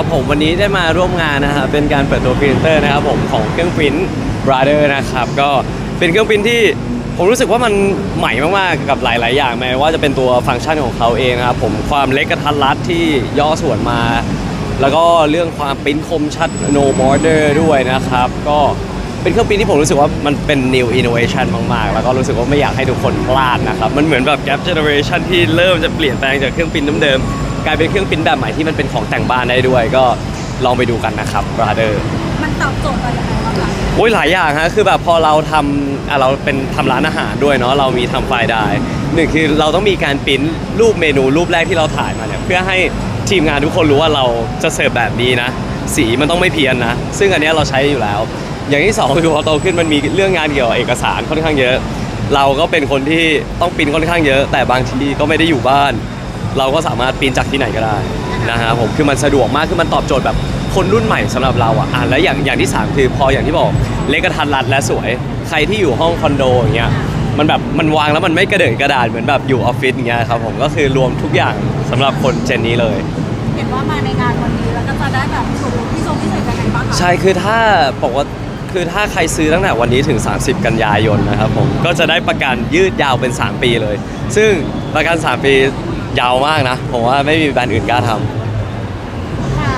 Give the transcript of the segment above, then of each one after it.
ครับผมวันนี้ได้มาร่วมงานนะครับเป็นการเปิดตัวพรีเซนเตอร์นะครับผมของเครื่องปริ้น Brother นะครับก็เป็นเครื่องปริ้นที่ผมรู้สึกว่ามันใหม่มากๆกับหลาย ๆ อย่างแม้ว่าจะเป็นตัวฟังก์ชันของเขาเองนะครับผมความเล็กกระทัดรัดที่ย่อส่วนมา แล้วก็เรื่องความปริ้นคมชัด no border ด้วยนะครับก็เป็นเครื่องปริ้นที่ผมรู้สึกว่ามันเป็น new innovation มาก ๆ แล้วก็รู้สึกว่าไม่อยากให้ทุกคนพลาดนะครับมันเหมือนแบบ gap generation ที่เริ่มจะเปลี่ยนแปลงจากเครื่องปริ้นเดิมๆ กลายเป็นเครื่องปริ้นแบบใหม่ที่มันเป็นของแต่งบ้านได้ด้วย ก็ลองไปดูกันนะครับ brother มันตอบโจทย์อะไรยังไงบ้างคะโอ้ยหลายอย่างฮะคือแบบพอเราทำอะเราเป็นทำร้านอาหารด้วยเนาะเรามีทำไฟล์ได้หนึ่งคือเราต้องมีการปริ้นรูปเมนูรูปแรกที่เราถ่ายมาเนี่ยเพื่อให้ทีมงานทุกคนรู้ว่าเราจะเสิร์ฟแบบนี้นะ สีมันต้องไม่เพี้ยนนะ ซึ่งอันเนี้ยเราใช้อยู่แล้ว อย่างที่สองคือพอโตขึ้นมันมีเรื่องงานเกี่ยวกับเอกสารค่อนข้างเยอะ เราก็เป็นคนที่ต้องปริ้นค่อนข้างเยอะ แต่บางทีก็ไม่ได้อยู่บ้าน เราก็สามารถปริ้นจากที่ไหนก็ได้นะฮะผมคือมันสะดวกมากคือมันตอบโจทย์แบบคนรุ่นใหม่สำหรับเราอะอะและอย่างอย่างที่สามคือพออย่างที่บอกเล็กกระทัดรัดและสวย ใครที่อยู่ห้องคอนโดอย่างเงี้ยมันแบบมันวางแล้วมันไม่กระเดิดกระดาษเหมือนแบบอยู่ออฟฟิศอย่างเงี้ยครับผมก็คือรวมทุกอย่างสำหรับคนเจนนี้เลย เห็นว่ามาในงานวันนี้แล้วก็จะได้แบบโชว์ที่ทรงพิเศษยังไงบ้างคะใช่คือถ้าบอกว่าคือถ้าใครซื้อตั้งแต่วันนี้ถึง 30 กันยายนนะครับผมก็จะได้ประกันยืดยาวเป็น 3 ปีเลย ซึ่งประกัน 3 ปี ยาวมากนะ ผมว่าไม่มีแบรนด์อื่นกล้าทำค่ะ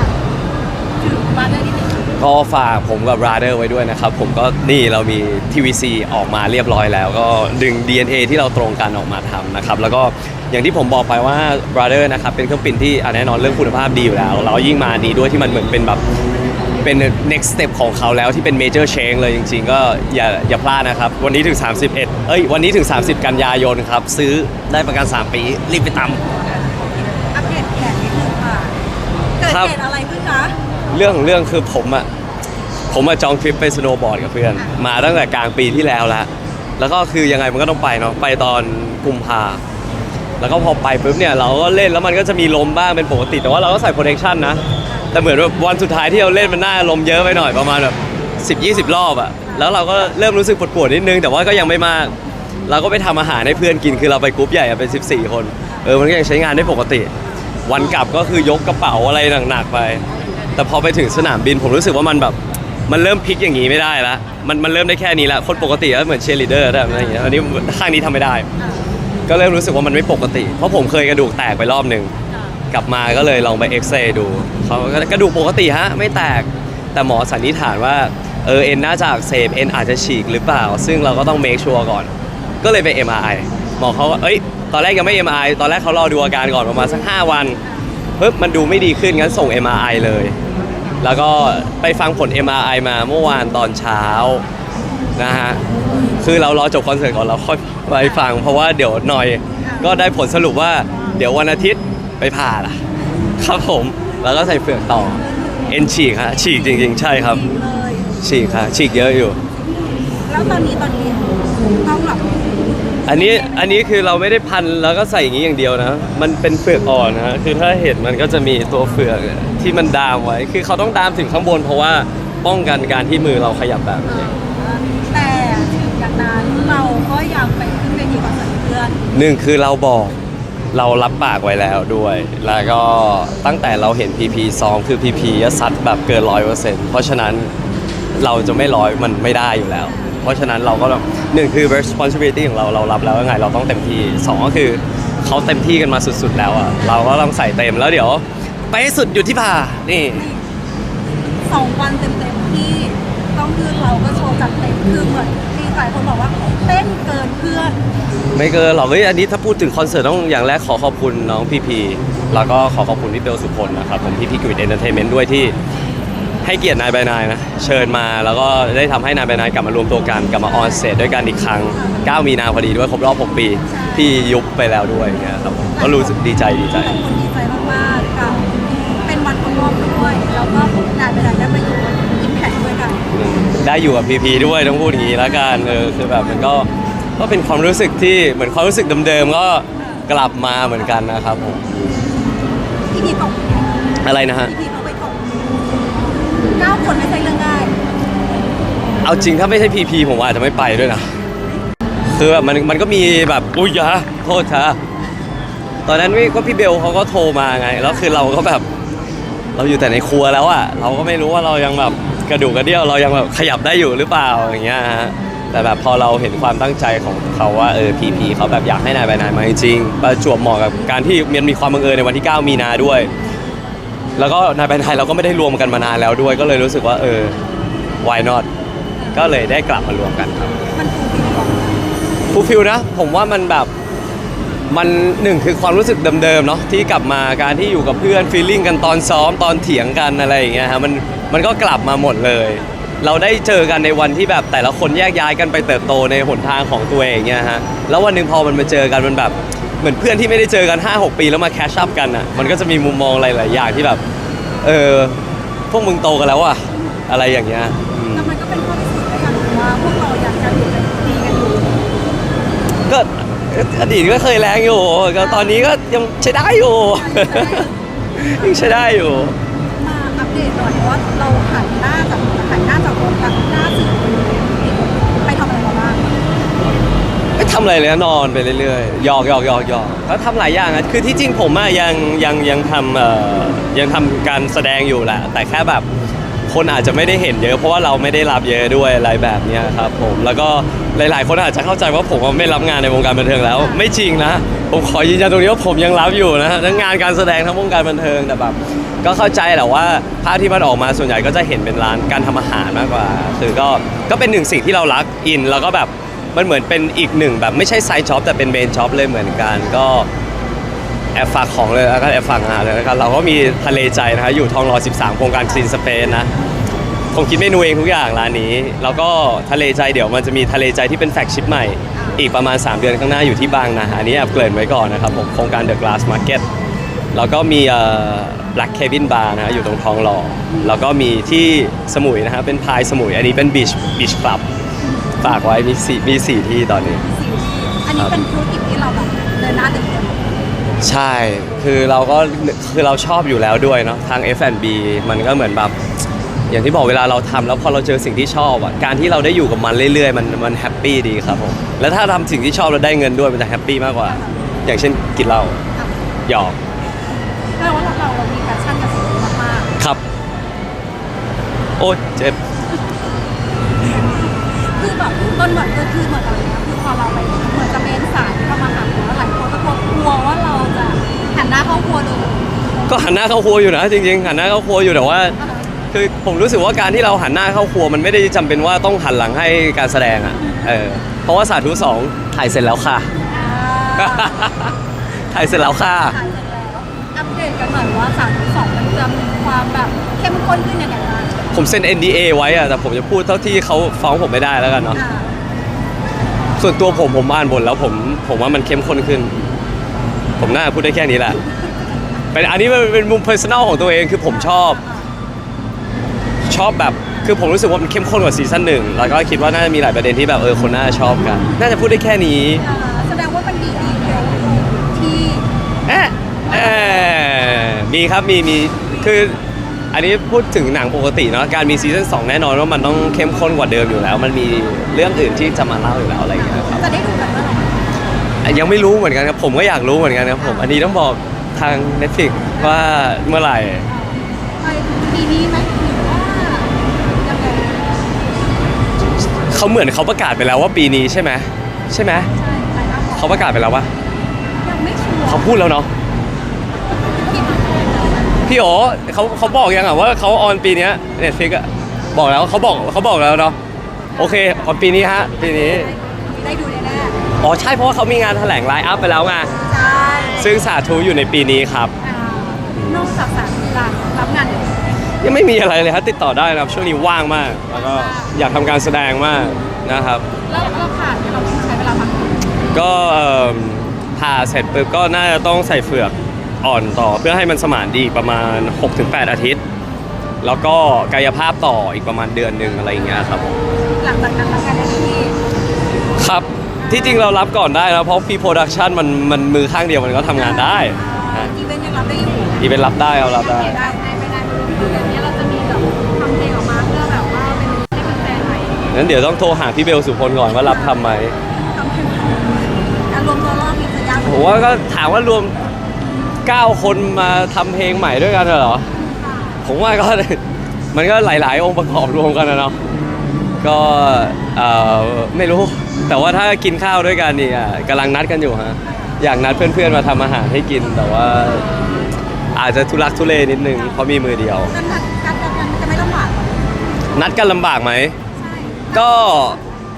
ถึงมาได้ที่ไหนก็ฝากผมกับ Brother ไว้ด้วยนะครับ ผมก็นี่เรามี TVC ออกมาเรียบร้อยแล้ว ก็ดึง DNA ที่เราตรงกันออกมาทำนะครับ แล้วก็อย่างที่ผมบอกไปว่า Brother นะครับเป็นเครื่องปิ่นที่อะแน่นอนเรื่องคุณภาพดีอยู่แล้วแล้วยิ่งมานี้ด้วยที่มันเหมือนเป็นแบบ เป็น next step ของเขาแล้วที่เป็น major change เลยจริง ๆ ก็อย่าอย่าพลาดนะครับ วันนี้ถึง 31 เอ้ย วันนี้ถึง 30 กันยายนครับ ซื้อได้ประกัน 3 ปี รีบไปตำ อัปเดตแผนนิดนึงค่ะ เกิดครับ เหตุอะไรขึ้นคะ เรื่องของเรื่องคือผมอะผมมาจองทริปไปสโนว์บอร์ดกับเพื่อน มาตั้งแต่กลางปีที่แล้วแล้วแล้วก็คือยังไงมันก็ต้องไปเนาะไปตอนกุมภาแล้วก็พอไปปุ๊บเนี่ยเราก็เล่นแล้วมันก็จะมีลมบ้างเป็นปกติ แต่ว่าเราก็ใส่ protection นะ แต่เหมือนว่าวันสุดท้ายที่เราเล่นมันน่าลมเยอะไปหน่อยประมาณแบบ10 20รอบอะแล้วเราก็เริ่มรู้สึกปวดๆนิดนึง แต่ว่าก็ยังไม่มาก เราก็ไปทำอาหารให้เพื่อนกินคือเราไปกรุ๊ปใหญ่อะเป็น 14 คนเออมันก็ยังใช้งานได้ปกติ วันกลับก็คือยกกระเป๋าอะไรหนักๆไป แต่พอไปถึงสนามบินผมรู้สึกว่ามันแบบมันเริ่มพลิกอย่างนี้ไม่ได้ละมันมันเริ่มได้แค่นี้ละคนปกติก็เหมือนเชียร์ลีเดอร์อะไรอย่างเงี้ยอันนี้ข้างนี้ทำไม่ได้ ก็เริ่มรู้สึกว่ามันไม่ปกติ เพราะผมเคยกระดูกแตกไปรอบหนึ่ง กลับมาก็เลยลองไปเอ็กซเรย์ดูเขาก็กระดูกปกติฮะไม่แตกแต่หมอสันนิษฐานว่าเออเอ็นน่าจะอักเสบเอ็นอาจจะฉีกหรือเปล่า ซึ่งเราก็ต้องเมคชัวร์ก่อน ก็เลยไป MRI หมอเขาว่าเอ้ยตอนแรกยังไม่ MRI ตอนแรกเขารอดูอาการก่อนประมาณสัก 5 วันปึ๊บมันดูไม่ดีขึ้นงั้นส่ง MRI เลย แล้วก็ไปฟังผล MRI มาเมื่อวานตอนเช้านะฮะคือเรารอจบคอนเสิร์ตก่อนเราค่อยไปฟัง เพราะว่าเดี๋ยวหน่อยก็ได้ผลสรุปว่าเดี๋ยววันอาทิตย์ ไปผ่าล่ะ ครับผม แล้วก็ใส่เฟือกต่อ เอ็นฉีกฮะฉีกจริง ๆ ใช่ครับดีเลยฉีกครับฉีกเยอะอยู่ แล้วตอนนี้ตอนนี้ต้องแบบอันนี้อันนี้คือเราไม่ได้พันแล้วก็ใส่อย่างนี้อย่างเดียวนะ มันเป็นเฟือกอ่อนนะฮะคือถ้าเห็นมันก็จะมีตัวเฟือกที่มันดามไว้ คือเขาต้องดามถึงข้างบน เพราะว่าป้องกันการที่มือเราขยับแบบนี้แต่ถึงอย่างนั้นเราก็ยังไปขึ้นเวทีคอนเสิร์ตเพื่อน หนึ่งคือเราบอก เรารับปากไว้แล้วด้วย แล้วก็ตั้งแต่เราเห็น PP ซ้อมคือ PP จะซัดแบบเกินร้อยเปอร์เซ็นต์เพราะฉะนั้นเราจะไม่ร้อยมันไม่ได้อยู่แล้ว เพราะฉะนั้นเราก็หนึ่งคือ responsibility ของเราเรารับแล้วยังไงเราต้องเต็มที่สองก็คือเขาเต็มที่กันมาสุดๆแล้วอะเราก็ต้องใส่เต็มแล้วเดี๋ยว ไปให้สุดอยู่ที่ผ่านี่สองวันเต็มๆที่ต้องขึ้นเราก็โชว์จัดเต็มคือเหมือน หลายคนบอกว่าเต้นเกินเพื่อนไม่เกินหรอกเฮ้ยอันนี้ถ้าพูดถึงคอนเสิร์ตต้องอย่างแรกขอขอบคุณน้องพีพีแล้วก็ขอขอบคุณพี่เบลสุพลนะครับผมพี่พีกริดเอนเตอร์เทนเมนต์ด้วยที่ให้เกียรตินายบายนายนะเชิญมาแล้วก็ได้ทำให้นายบายนายกลับมารวมตัวกันกลับมาออนเซตด้วยกันอีกครั้ง 9 มีนาพอดีด้วยครบรอบ 6 ปีที่ยุบไปแล้วด้วยอย่างเงี้ยครับผมก็รู้สึกดีใจดีใจหลายคนดีใจมากๆกับเป็นวันครบรอบด้วยแล้วก็ ได้อยู่กับพีพีด้วยต้องพูดอย่างนี้แล้วกันเออคือแบบมันก็ก็เป็นความรู้สึกที่เหมือนความรู้สึกเดิมๆก็กลับมาเหมือนกันนะครับผมพี่พีตกอะไรนะฮะพี่พีเขาไปตกเก้าคนไม่ใช่เรื่องง่ายเอาจริงถ้าไม่ใช่พีพีผมอาจจะไม่ไปด้วยนะคือแบบมันมันก็มีแบบอุ้ยอยาโทษค่ะตอนนั้นพี่ก็พี่เบลเขาก็โทรมาไง แล้วคือเราก็แบบ เราอยู่แต่ในครัวแล้วอะเราก็ไม่รู้ว่าเรายังแบบ กระดูกกระเดี่ยวเรายังแบบขยับได้อยู่หรือเปล่าอย่างเงี้ยฮะแต่แบบพอเราเห็นความตั้งใจของเขาว่าเออพีพีเขาแบบอยากให้นายไปนายมาจริงๆประจวบเหมาะกับการที่มันมีความบังเอิญในวันที่ 9 มีนาด้วย แล้วก็นายไปนายเราก็ไม่ได้รวมกันมานานแล้วด้วย ก็เลยรู้สึกว่าเออ why not ก็เลยได้กลับมารวมกันครับมันฟูลฟิลของฟูลฟิลนะ ผมว่ามันแบบ มันหนึ่งคือความรู้สึกเดิมๆเนาะที่กลับมาการที่อยู่กับเพื่อนฟีลลิ่งกันตอนซ้อมตอนเถียงกันอะไรอย่างเงี้ยฮะมันมันก็กลับมาหมดเลย เราได้เจอกันในวันที่แบบแต่ละคนแยกย้ายกันไปเติบโตในหนทางของตัวเองเนี่ยฮะแล้ววันหนึ่งพอมันมาเจอกันมันแบบเหมือนเพื่อนที่ไม่ได้เจอกัน 5-6 ปีแล้วมาแคชชัพกันอะมันก็จะมีมุมมองอะไรหลายอย่างที่แบบเออพวกมึงโตกันแล้วอะอะไรอย่างเงี้ยอืมแล้วมันก็เป็นข้อพิสูจน์ให้กันรู้ว่าพวกเราอยากจะอยู่กันดีกันอยู่ก็ อดีตก็เคยแรงอยู่ก็ตอนนี้ก็ยังใช้ได้อยู่ ยังใช้ได้อยู่ มาอัปเดตหน่อยว่าเราหันหน้าจากหันหน้าจากรถกับหน้าสื่อไปทำอะไรมาบ้างไม่ทำอะไรเลยนะนอนไปเรื่อยๆหยอกหยอกหยอกหยอกแล้วทำหลายอย่างอะคือที่จริงผมอะยังยังยังทำเอ่อยังทำการแสดงอยู่แหละแต่แค่แบบ คนอาจจะไม่ได้เห็นเยอะเพราะว่าเราไม่ได้รับเยอะด้วยอะไรแบบนี้ครับผมแล้วก็หลาย ๆ คนอาจจะเข้าใจว่าผมไม่รับงานในวงการบันเทิงแล้ว ไม่จริงนะผมขอยืนยันตรงนี้ว่าผมยังรับอยู่นะทั้งงานการแสดงทั้งวงการบันเทิงแต่แบบก็เข้าใจแหละว่าภาพที่มันออกมาส่วนใหญ่ก็จะเห็นเป็นร้านการทำอาหารมากกว่า คือก็ก็เป็นหนึ่งสิ่งที่เรารักอินแล้วก็แบบมันเหมือนเป็นอีกหนึ่งแบบไม่ใช่ไซด์จ็อบแต่เป็นเมนจ็อบเลยเหมือนกันก็ แอบฝากของเลยแล้วก็แอบฝากงานเลยนะครับเราก็มีทะเลใจนะฮะอยู่ทองหล่อ13 โครงการซีนสเปนนะผมคิดเมนูเองทุกอย่างร้านนี้ แล้วก็ทะเลใจเดี๋ยวมันจะมีทะเลใจที่เป็นแฟลกชิพใหม่ อีกประมาณ 3 เดือนข้างหน้าอยู่ที่บางนาอันนี้แอบเกริ่นไว้ก่อนนะครับผมโครงการ The Glass Market แล้วก็มีเอ่อ Black Cabin Bar นะฮะอยู่ตรงทองหล่อแล้วก็มีที่สมุยนะฮะเป็นพายสมุย อันนี้เป็น Beach Beach Club ฝากไว้มีสี่มีสี่ที่ตอนนี้สี่อันนี้เป็นธุรกิจที่เราแบบเดินหน้าเดินเดิน ใช่ คือเราก็คือเราชอบอยู่แล้วด้วยเนาะทาง F&B มันก็เหมือนแบบอย่างที่บอกเวลาเราทำแล้วพอเราเจอสิ่งที่ชอบอะการที่เราได้อยู่กับมันเรื่อยๆ มันมันแฮปปี้ดีครับผมแล้วถ้าทำสิ่งที่ชอบแล้วได้เงินด้วยมันจะแฮปปี้มากกว่า อย่างเช่นกินเหล้าหยอกแปลว่าเราเรามีแพชชั่นกับสิ่งนี้มากครับ โอ้เจ็บๆคือแบบต้นเหมือนก็คือเหมือนอะไรนะคือพอเราไปเหมือนจะเมนสายที่เรามาหาแล้วหลายคนก็กลัวว่าเราจะ หันหน้าเข้าครัวเลยก็หันหน้าเข้าครัวอยู่นะจริงๆหันหน้าเข้าครัวอยู่แต่ว่า คือผมรู้สึกว่าการที่เราหันหน้าเข้าครัวมันไม่ได้จำเป็นว่าต้องหันหลังให้การแสดงอะเออเพราะว่าสาธุสองถ่ายเสร็จแล้วค่ะ อ่าถ่ายเสร็จแล้วค่ะถ่ายเสร็จแล้วอัปเดตกันหน่อยว่าสามสองมันจะมีความแบบเข้มข้นขึ้นยังไงบ้างผมเซ็น NDA ไว้อะแต่ผมจะพูดเท่าที่เขาฟ้องผมไม่ได้แล้วกันเนาะอ่าส่วนตัวผมผมอ่านบทแล้วผมผมว่ามันเข้มข้นขึ้น ผมน่าจะพูดได้แค่นี้แหละเป็นอันนี้มันเป็นมุม personal ของตัวเองคือผมชอบ ชอบแบบคือผมรู้สึกว่ามันเข้มข้นกว่าซีซั่นหนึ่งแล้วก็คิดว่าน่าจะมีหลายประเด็นที่แบบเออคนน่าจะชอบกัน น่าจะพูดได้แค่นี้อ่าแสดงว่ามันมีดีเทลที่เอ๊ะเอ๊ะมีครับมีมีคืออันนี้พูดถึงหนังปกติเนาะการมีซีซั่น2แน่นอนว่ามันต้องเข้มข้นกว่าเดิมอยู่แล้ว มันมีเรื่องอื่นที่จะมาเล่าอยู่แล้วอะไรอย่างเงี้ยครับจะได้ดูกันเมื่อไหร่อะ ยังไม่รู้เหมือนกันครับผมก็อยากรู้เหมือนกันครับผมอันนี้ต้องบอกทาง Netflix ว่าเมื่อไหร่ ไปปีนี้ไหมหรือว่ายังไงเขาเหมือนเขาประกาศไปแล้วว่าปีนี้ใช่ไหมใช่ไหมใช่ไปแล้วเขาประกาศไปแล้วว่ายังไม่ชัวร์เขาพูดแล้วเนาะคิดพี่โอเขาเขาบอกยังอะว่าเขาออนปีเนี้เน็ตฟิกอะบอกแล้วเขาบอกเขาบอกแล้วเนาะโอเคออนปีนี้ฮะปีนี้ ได้ดูแน่ อ๋อใช่เพราะว่าเขามีงานแถลงไลน์อัพไปแล้วไงๆใช่ซึ่งสาธุอยู่ในปีนี้ครับ อ่านอกจากสามรานรับงานอื่นยังไม่มีอะไรเลยครับติดต่อได้นะครับ ช่วงนี้ว่างมาก แล้วก็อยากทำการแสดงมากนะครับ แล้วเราผ่านเนี่ยเราต้องใช้เวลาพักผ่อนก็เอิ่มผ่าเสร็จปุ๊บก็น่าจะต้องใส่เฟือกอ่อนต่อเพื่อให้มันสมานดีอีกประมาณ 6-8 อาทิตย์ แล้วก็กายภาพต่ออีกประมาณเดือนหนึ่งอะไรอย่างเงี้ยครับผมหลังจากนั้นรับงานได้ที่ครับ ที่จริงเรารับก่อนได้นะเพราะฟีโปรดักชันมันมันมือข้างเดียวมันก็ทำงานได้นะอีเวนต์ยังรับได้อยู่อีเป็นรับได้เอารับได้ ได้ได้ไม่ได้คืออย่างนี้ยเราจะมีแบบทำเพลงออกมาเพื่อแบบว่าเป็นให้แฟนๆไหมงั้นเดี๋ยวต้องโทรหาพี่เบลสุพลก่อนว่ารับทำไหมทำเพลงอารมณ์ตัวรอบมีจะยากผมว่าก็ถามว่ารวม 9 คนมาทำเพลงใหม่ด้วยกันเหรอ ผมว่าก็ มันก็หลาย ๆ องค์ประกอบรวมกันนะเนาะ ก็เอ่อไม่รู้ แต่ว่าถ้ากินข้าวด้วยกันนี่อะกำลังนัดกันอยู่ฮะอยากนัดเพื่อนๆมาทำอาหารให้กิน แต่ว่าอาจจะทุลักทุเลนิดนึงเพราะมีมือเดียวกันนัดกันกันจะไม่ลำบากหรอกนัดกันลำบากไหม ใช่ก็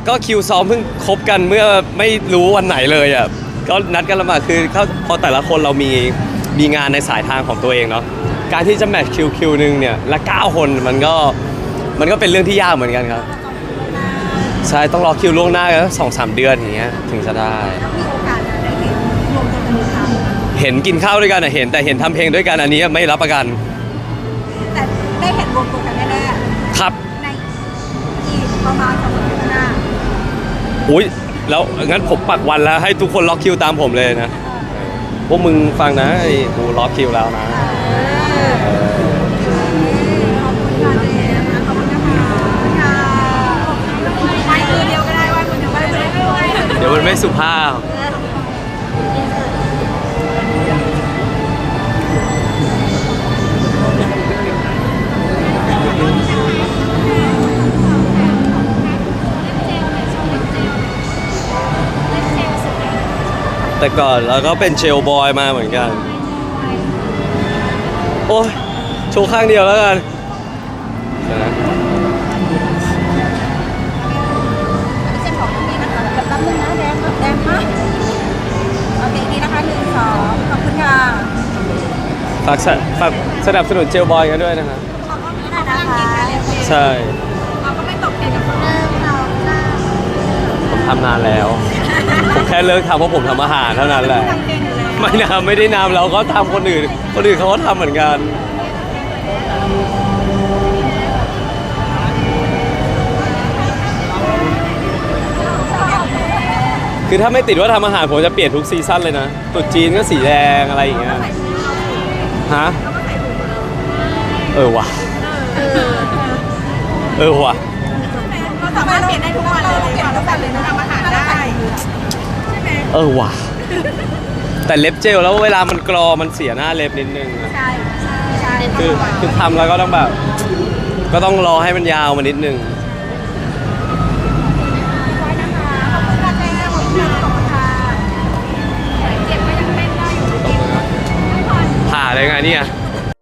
ก็คิวซ้อมเพิ่งคบกันเมื่อไม่รู้วันไหนเลยอะก็นัดกันลำบากคือเขาพอแต่ละคนเรามีมีงานในสายทางของตัวเองเนาะการที่จะแมทช์คิวคิวหนึ่งเนี่ยละ9คนมันก็มันก็เป็นเรื่องที่ยากเหมือนกันครับ ใช่ต้องรอคิวล่วงหน้ากันสองสามเดือนอย่างเงี้ยถึงจะได้แล้วมีโอกาสจะได้เห็นรวมตัวกันอีกครั้งเห็นกินข้าวด้วยกันอะเห็นแต่เห็นทำเพลงด้วยกันอันนี้ไม่รับประกันแต่ได้เห็นรวมตัวกันแน่ครับ ๆในอีกประมาณสองอาทิตย์ข้างหน้าอุ้ยแล้วงั้นผมปักวันแล้วให้ทุกคนล็อกคิวตามผมเลยนะ พวกมึงฟังนะไอ้กูล็อกคิวแล้วนะ เอ ไม่สุภาพ แต่ก่อนเราก็เป็นเชลบอยมาเหมือนกัน โอ้ยโชว์ข้างเดียวแล้วกันนะ ฝากสะฝากสนับสนุนเจลบอยกันด้วยนะฮะขอบคุณนะคะใช่ เราก็ไม่ตกเทรนกับคนเดิมเราจ้าผมทำนานแล้ว ผมแค่เลิกทำเพราะผมทำอาหารเท่านั้นแหละ ทำเทรนอยู่แล้ว ไม่นำไม่ได้นำเราก็ทำคนอื่น คนอื่นเขาก็ทำเหมือนกัน คือถ้าไม่ติดว่าทำอาหารผมจะเปลี่ยนทุกซีซั่นเลยนะตรุดจีนก็สีแดงอะไรอย่างเงี้ยฮะเออว่ะเออว่ะเราสามารถเปลี่ยนได้ทุกวันเลยเปลี่ยนทุกวันเลยนะทำอาหารได้ใช่ไหมเออว่ะ แต่เล็บเจลแล้วเวลามันกรอมันเสียหน้าเล็บนิดนึงอะใช่ใช่ใช่คือคือทำแล้วก็ต้องแบบ ก็ต้องรอให้มันยาวมานิดนึง ไงเนี่ย